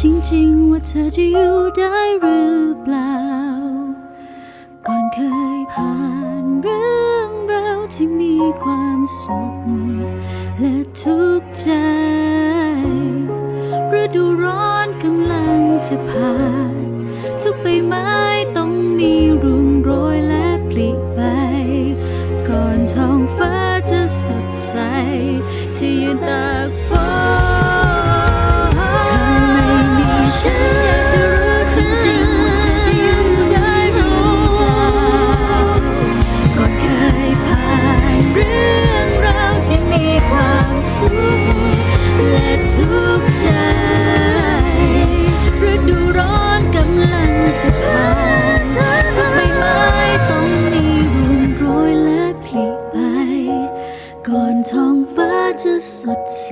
จริงๆ ว่าเธอจะอยู่ได้หรือเปล่า ก่อนเคยผ่านเรื่องราวที่มีความสุข และทุกข์ใจฤดูร้อนกำลังจะผ่าน ทุกใบไม้ต้องมีรุงโรยและปลิใบ ก่อนท้องฟ้าจะสดใส ที่ยืนตากฝ สุขและทุกใจ ฤดูร้อนกำลังจะผ่านทุกใบไม้ต้องมีร่วงโรยและผลิไป ก่อนท้องฟ้าจะสดใส